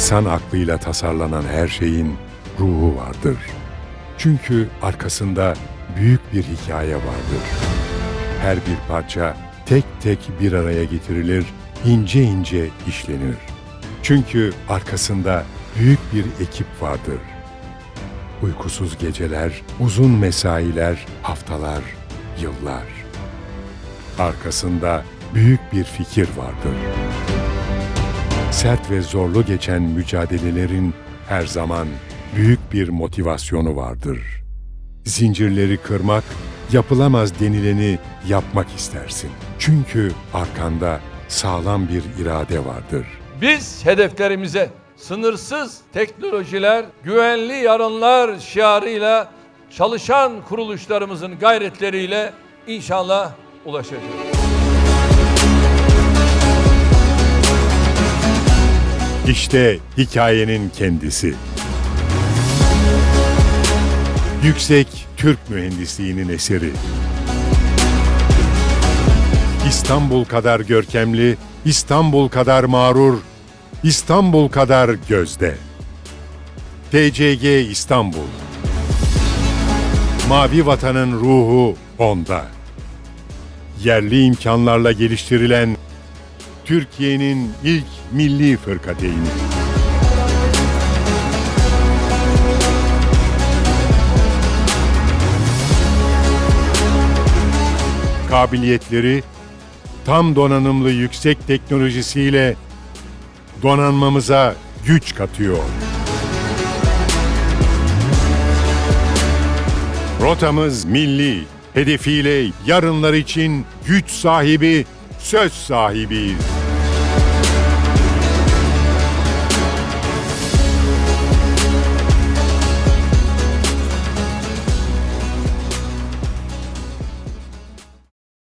İnsan aklıyla tasarlanan her şeyin ruhu vardır. Çünkü arkasında büyük bir hikaye vardır. Her bir parça tek tek bir araya getirilir, ince ince işlenir. Çünkü arkasında büyük bir ekip vardır. Uykusuz geceler, uzun mesailer, haftalar, yıllar. Arkasında büyük bir fikir vardır. Sert ve zorlu geçen mücadelelerin her zaman büyük bir motivasyonu vardır. Zincirleri kırmak, yapılamaz denileni yapmak istersin. Çünkü arkanda sağlam bir irade vardır. Biz hedeflerimize sınırsız teknolojiler, güvenli yarınlar şiarıyla çalışan kuruluşlarımızın gayretleriyle inşallah ulaşacağız. İşte hikayenin kendisi. Yüksek Türk mühendisliğinin eseri. İstanbul kadar görkemli, İstanbul kadar mağrur, İstanbul kadar gözde. TCG İstanbul. Mavi vatanın ruhu onda. Yerli imkanlarla geliştirilen Türkiye'nin ilk milli fırkateyni. Kabiliyetleri tam donanımlı yüksek teknolojisiyle donanmamıza güç katıyor. Rotamız milli, hedefiyle yarınlar için güç sahibi, söz sahibiyiz.